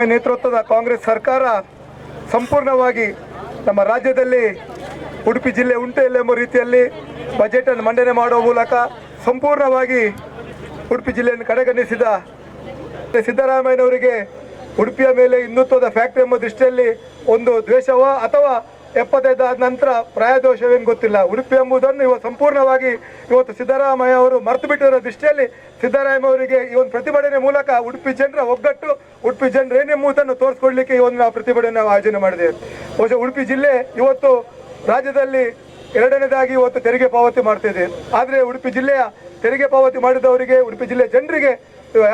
ನೇತೃತ್ವದ ಕಾಂಗ್ರೆಸ್ ಸರ್ಕಾರ ಸಂಪೂರ್ಣವಾಗಿ ನಮ್ಮ ರಾಜ್ಯದಲ್ಲಿ ಉಡುಪಿ ಜಿಲ್ಲೆ ಉಂಟೆ ಇಲ್ಲ ಎಂಬ ರೀತಿಯಲ್ಲಿ ಬಜೆಟ್ ಅನ್ನು ಮಂಡನೆ ಮಾಡುವ ಮೂಲಕ ಸಂಪೂರ್ಣವಾಗಿ ಉಡುಪಿ ಜಿಲ್ಲೆಯನ್ನು ಕಡೆಗಣಿಸಿದ ಸಿದ್ದರಾಮಯ್ಯನವರಿಗೆ ಉಡುಪಿಯ ಮೇಲೆ ಹಿಂದುತ್ವದ ಫ್ಯಾಕ್ಟರಿ ಎಂಬ ದೃಷ್ಟಿಯಲ್ಲಿ ಒಂದು ದ್ವೇಷವೋ ಅಥವಾ ಎಪ್ಪತ್ತೈದಾದ ನಂತರ ಪ್ರಾಯದೋಷವೇನು ಗೊತ್ತಿಲ್ಲ. ಉಡುಪಿ ಎಂಬುದನ್ನು ಇವತ್ತು ಸಂಪೂರ್ಣವಾಗಿ ಇವತ್ತು ಸಿದ್ದರಾಮಯ್ಯ ಅವರು ಮರೆತು ಬಿಟ್ಟಿರೋ ದೃಷ್ಟಿಯಲ್ಲಿ ಸಿದ್ದರಾಮಯ್ಯ ಅವರಿಗೆ ಈ ಒಂದು ಪ್ರತಿಭಟನೆ ಮೂಲಕ ಉಡುಪಿ ಜನರ ಒಗ್ಗಟ್ಟು, ಉಡುಪಿ ಜನರು ಏನೆಂಬುದನ್ನು ತೋರಿಸ್ಕೊಡ್ಲಿಕ್ಕೆ ಈ ಒಂದು ನಾವು ಪ್ರತಿಭಟನೆ ನಾವು ಆಯೋಜನೆ ಮಾಡಿದ್ದೇವೆ ಬಹುಶಃ ಉಡುಪಿ ಜಿಲ್ಲೆ ಇವತ್ತು ರಾಜ್ಯದಲ್ಲಿ ಎರಡನೇದಾಗಿ ಇವತ್ತು ತೆರಿಗೆ ಪಾವತಿ ಮಾಡ್ತಿದೆ. ಆದರೆ ಉಡುಪಿ ಜಿಲ್ಲೆಯ ತೆರಿಗೆ ಪಾವತಿ ಮಾಡಿದವರಿಗೆ, ಉಡುಪಿ ಜಿಲ್ಲೆ ಜನರಿಗೆ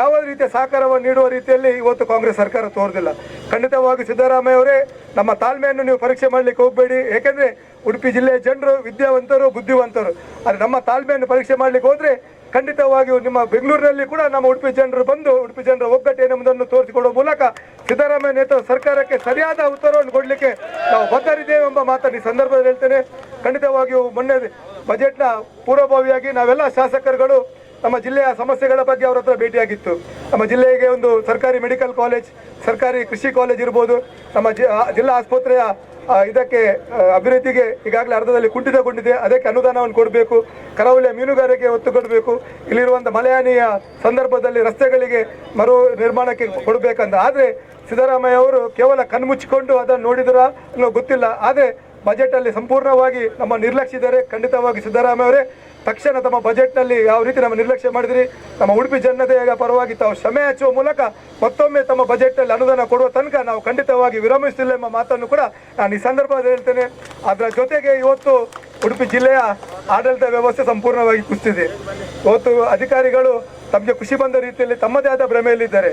ಯಾವ ರೀತಿಯ ಸಹಕಾರವನ್ನು ನೀಡುವ ರೀತಿಯಲ್ಲಿ ಇವತ್ತು ಕಾಂಗ್ರೆಸ್ ಸರ್ಕಾರ ತೋರಿದಿಲ್ಲ. ಖಂಡಿತವಾಗಿ ಸಿದ್ದರಾಮಯ್ಯ ಅವರೇ ನಮ್ಮ ತಾಳ್ಮೆಯನ್ನು ನೀವು ಪರೀಕ್ಷೆ ಮಾಡಲಿಕ್ಕೆ ಹೋಗಬೇಡಿ. ಏಕೆಂದರೆ ಉಡುಪಿ ಜಿಲ್ಲೆಯ ಜನರು ವಿದ್ಯಾವಂತರು, ಬುದ್ಧಿವಂತರು. ಆದರೆ ನಮ್ಮ ತಾಳ್ಮೆಯನ್ನು ಪರೀಕ್ಷೆ ಮಾಡಲಿಕ್ಕೆ ಹೋದರೆ ಖಂಡಿತವಾಗಿಯೂ ನಿಮ್ಮ ಬೆಂಗಳೂರಿನಲ್ಲಿ ಕೂಡ ನಮ್ಮ ಉಡುಪಿ ಜನರು ಬಂದು, ಉಡುಪಿ ಜನರ ಒಗ್ಗಟ್ಟು ಏನೆಂಬುದನ್ನು ತೋರಿಸಿಕೊಡುವ ಮೂಲಕ ಸಿದ್ದರಾಮಯ್ಯ ನೇತೃತ್ವ ಸರ್ಕಾರಕ್ಕೆ ಸರಿಯಾದ ಉತ್ತರವನ್ನು ಕೊಡಲಿಕ್ಕೆ ನಾವು ಬದ್ಧರಿದ್ದೇವೆ ಎಂಬ ಮಾತನ್ನು ಈ ಸಂದರ್ಭದಲ್ಲಿ ಹೇಳ್ತೇನೆ. ಖಂಡಿತವಾಗಿಯೂ ಮೊನ್ನೆ ಬಜೆಟ್ನ ಪೂರ್ವಭಾವಿಯಾಗಿ ನಾವೆಲ್ಲ ಶಾಸಕರುಗಳು ನಮ್ಮ ಜಿಲ್ಲೆಯ ಸಮಸ್ಯೆಗಳ ಬಗ್ಗೆ ಅವರ ಹತ್ರ ಭೇಟಿಯಾಗಿತ್ತು. ನಮ್ಮ ಜಿಲ್ಲೆಗೆ ಒಂದು ಸರ್ಕಾರಿ ಮೆಡಿಕಲ್ ಕಾಲೇಜ್, ಸರ್ಕಾರಿ ಕೃಷಿ ಕಾಲೇಜ್ ಇರ್ಬೋದು. ನಮ್ಮ ಜಿಲ್ಲಾ ಆಸ್ಪತ್ರೆಯ ಇದಕ್ಕೆ ಅಭಿವೃದ್ಧಿಗೆ ಈಗಾಗಲೇ ಅರ್ಧದಲ್ಲಿ ಕುಂಠಿತಗೊಂಡಿದೆ. ಅದಕ್ಕೆ ಅನುದಾನವನ್ನು ಕೊಡಬೇಕು. ಕರಾವಳಿಯ ಮೀನುಗಾರಿಕೆ ಒತ್ತು ಕೊಡಬೇಕು. ಇಲ್ಲಿರುವಂಥ ಮಳೆಹಾನಿಯ ಸಂದರ್ಭದಲ್ಲಿ ರಸ್ತೆಗಳಿಗೆ ಮರು ನಿರ್ಮಾಣಕ್ಕೆ ಕೊಡಬೇಕಂತ. ಆದರೆ ಸಿದ್ದರಾಮಯ್ಯ ಅವರು ಕೇವಲ ಕಣ್ಮುಚ್ಚಿಕೊಂಡು ಅದನ್ನು ನೋಡಿದ್ರ ಅನ್ನೋ ಗೊತ್ತಿಲ್ಲ. ಆದರೆ ಬಜೆಟಲ್ಲಿ ಸಂಪೂರ್ಣವಾಗಿ ನಮ್ಮ ನಿರ್ಲಕ್ಷಿಸಿದರೆ ಖಂಡಿತವಾಗಿ ಸಿದ್ದರಾಮಯ್ಯ ಅವರೇ ತಕ್ಷಣ ತಮ್ಮ ಬಜೆಟ್ನಲ್ಲಿ ಯಾವ ರೀತಿ ನಮ್ಮ ನಿರ್ಲಕ್ಷ್ಯ ಮಾಡಿದ್ರಿ? ನಮ್ಮ ಉಡುಪಿ ಜನತೆಯ ಪರವಾಗಿ ತಾವು ಶ್ರಮೆ ಹಚ್ಚುವ ಮೂಲಕ ಮತ್ತೊಮ್ಮೆ ತಮ್ಮ ಬಜೆಟ್ನಲ್ಲಿ ಅನುದಾನ ಕೊಡುವ ತನಕ ನಾವು ಖಂಡಿತವಾಗಿ ವಿರಮಿಸುತ್ತಿಲ್ಲ ಎಂಬ ಮಾತನ್ನು ಕೂಡ ನಾನು ಈ ಸಂದರ್ಭದಲ್ಲಿ ಹೇಳ್ತೇನೆ. ಅದರ ಜೊತೆಗೆ ಇವತ್ತು ಉಡುಪಿ ಜಿಲ್ಲೆಯ ಆಡಳಿತ ವ್ಯವಸ್ಥೆ ಸಂಪೂರ್ಣವಾಗಿ ಕುಸ್ತಿದೆ ಇವತ್ತು ಅಧಿಕಾರಿಗಳು ತಮಗೆ ಖುಷಿ ಬಂದ ರೀತಿಯಲ್ಲಿ ತಮ್ಮದೇ ಆದ ಭ್ರಮೆಯಲ್ಲಿದ್ದಾರೆ.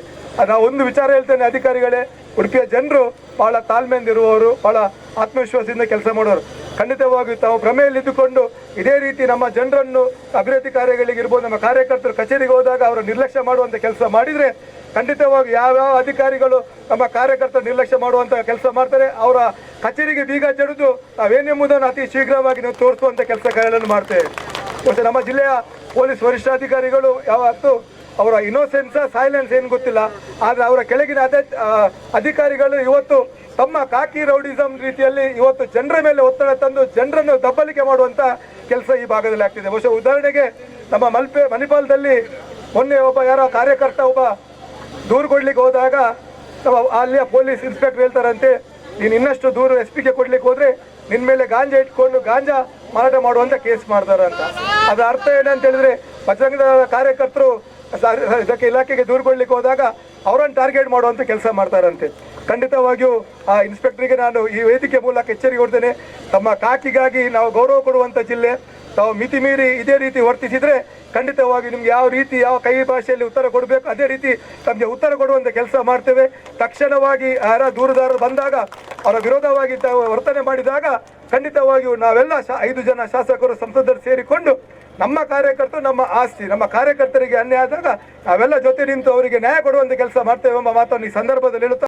ನಾವು ಒಂದು ವಿಚಾರ ಹೇಳ್ತೇನೆ ಅಧಿಕಾರಿಗಳೇ, ಉಡುಪಿಯ ಜನರು ಬಹಳ ತಾಳ್ಮೆಯಿಂದ ಇರುವವರು ಬಹಳ ಆತ್ಮವಿಶ್ವಾಸದಿಂದ ಕೆಲಸ ಮಾಡೋರು ಖಂಡಿತವಾಗಿ ತಾವು ಭ್ರಮೆಯಲ್ಲಿದ್ದುಕೊಂಡು ಇದೇ ರೀತಿ ನಮ್ಮ ಜನರನ್ನು ಅಭಿವೃದ್ಧಿ ಕಾರ್ಯಗಳಿಗಿರ್ಬೋದು ನಮ್ಮ ಕಾರ್ಯಕರ್ತರು ಕಚೇರಿಗೆ ಹೋದಾಗ ಅವರು ನಿರ್ಲಕ್ಷ್ಯ ಮಾಡುವಂಥ ಕೆಲಸ ಮಾಡಿದರೆ ಖಂಡಿತವಾಗಿ ಯಾವ್ಯಾವ ಅಧಿಕಾರಿಗಳು ನಮ್ಮ ಕಾರ್ಯಕರ್ತರು ನಿರ್ಲಕ್ಷ್ಯ ಮಾಡುವಂಥ ಕೆಲಸ ಮಾಡ್ತಾರೆ, ಅವರ ಕಚೇರಿಗೆ ಬೀಗ ಜಡಿದು ನಾವೇನೆಂಬುದನ್ನು ಅತಿ ಶೀಘ್ರವಾಗಿ ನಾವು ತೋರಿಸುವಂಥ ಕೆಲಸ ಕಾರ್ಯಗಳನ್ನು ಮಾಡ್ತೇವೆ. ಮತ್ತು ನಮ್ಮ ಜಿಲ್ಲೆಯ ಪೊಲೀಸ್ ವರಿಷ್ಠಾಧಿಕಾರಿಗಳು ಯಾವತ್ತು ಅವರ ಇನ್ನೋಸೆನ್ಸ, ಸೈಲೆನ್ಸ್ ಏನು ಗೊತ್ತಿಲ್ಲ, ಆದರೆ ಅವರ ಕೆಳಗಿನ ಅಧಿಕಾರಿಗಳು ಇವತ್ತು ತಮ್ಮ ಕಾಕಿ ರೌಡಿಸಂ ರೀತಿಯಲ್ಲಿ ಇವತ್ತು ಜನರ ಮೇಲೆ ಒತ್ತಡ ತಂದು ಜನರನ್ನು ದಬ್ಬಲಿಕೆ ಮಾಡುವಂತ ಕೆಲಸ ಈ ಭಾಗದಲ್ಲಿ ಆಗ್ತಿದೆ. ಬಹುಶಃ ಉದಾಹರಣೆಗೆ ನಮ್ಮ ಮಲ್ಪೆ ಮಣಿಪಾಲದಲ್ಲಿ ಮೊನ್ನೆ ಒಬ್ಬ ಯಾರೋ ಕಾರ್ಯಕರ್ತ ಒಬ್ಬ ದೂರು ಕೊಡ್ಲಿಕ್ಕೆ ಹೋದಾಗ ನಮ್ಮ ಅಲ್ಲಿಯ ಪೊಲೀಸ್ ಇನ್ಸ್ಪೆಕ್ಟರ್ ಹೇಳ್ತಾರಂತೆ, ನೀನು ಇನ್ನಷ್ಟು ದೂರು ಎಸ್ ಪಿಗೆ ಕೊಡ್ಲಿಕ್ಕೆ ಹೋದ್ರೆ ನಿನ್ನ ಮೇಲೆ ಗಾಂಜಾ ಇಟ್ಕೊಂಡು ಗಾಂಜಾ ಮಾರಾಟ ಮಾಡುವಂತ ಕೇಸ್ ಮಾಡ್ತಾರ ಅಂತ. ಅದರ ಅರ್ಥ ಏನಂತ ಹೇಳಿದ್ರೆ ಬಜರಂಗದ ಕಾರ್ಯಕರ್ತರು ಇದಕ್ಕೆ ಇಲಾಖೆಗೆ ದೂರು ಕೊಡ್ಲಿಕ್ಕೆ ಹೋದಾಗ ಅವರನ್ನು ಟಾರ್ಗೆಟ್ ಮಾಡುವಂತ ಕೆಲಸ ಮಾಡ್ತಾರಂತೆ. ಖಂಡಿತವಾಗಿಯೂ ಆ ಇನ್ಸ್ಪೆಕ್ಟರ್ಗೆ ನಾನು ಈ ವೇದಿಕೆ ಮೂಲಕ ಎಚ್ಚರಿ ಕೊಡ್ತೇನೆ. ತಮ್ಮ ಕಾಕಿಗಾಗಿ ನಾವು ಗೌರವ ಕೊಡುವಂಥ ಜಿಲ್ಲೆ, ತಾವು ಮಿತಿ ಮೀರಿ ಇದೇ ರೀತಿ ವರ್ತಿಸಿದರೆ ಖಂಡಿತವಾಗಿ ನಿಮ್ಗೆ ಯಾವ ರೀತಿ, ಯಾವ ಕೈ ಭಾಷೆಯಲ್ಲಿ ಉತ್ತರ ಕೊಡಬೇಕು, ಅದೇ ರೀತಿ ತಮಗೆ ಉತ್ತರ ಕೊಡುವಂಥ ಕೆಲಸ ಮಾಡ್ತೇವೆ. ತಕ್ಷಣವಾಗಿ ಯಾರ ದೂರದಾರರು ಬಂದಾಗ, ಅವರ ವಿರೋಧವಾಗಿ ವರ್ತನೆ ಮಾಡಿದಾಗ ಖಂಡಿತವಾಗಿಯೂ ನಾವೆಲ್ಲ ಐದು ಜನ ಶಾಸಕರು, ಸಂಸದರು ಸೇರಿಕೊಂಡು ನಮ್ಮ ಕಾರ್ಯಕರ್ತರು, ನಮ್ಮ ಆಸ್ತಿ, ನಮ್ಮ ಕಾರ್ಯಕರ್ತರಿಗೆ ಅನ್ಯಾಯ ಆದಾಗ ನಾವೆಲ್ಲ ಜೊತೆ ನಿಂತು ಅವರಿಗೆ ನ್ಯಾಯ ಕೊಡುವಂಥ ಕೆಲಸ ಮಾಡ್ತೇವೆ ಎಂಬ ಮಾತನ್ನು ಈ ಸಂದರ್ಭದಲ್ಲಿ ಹೇಳುತ್ತಾ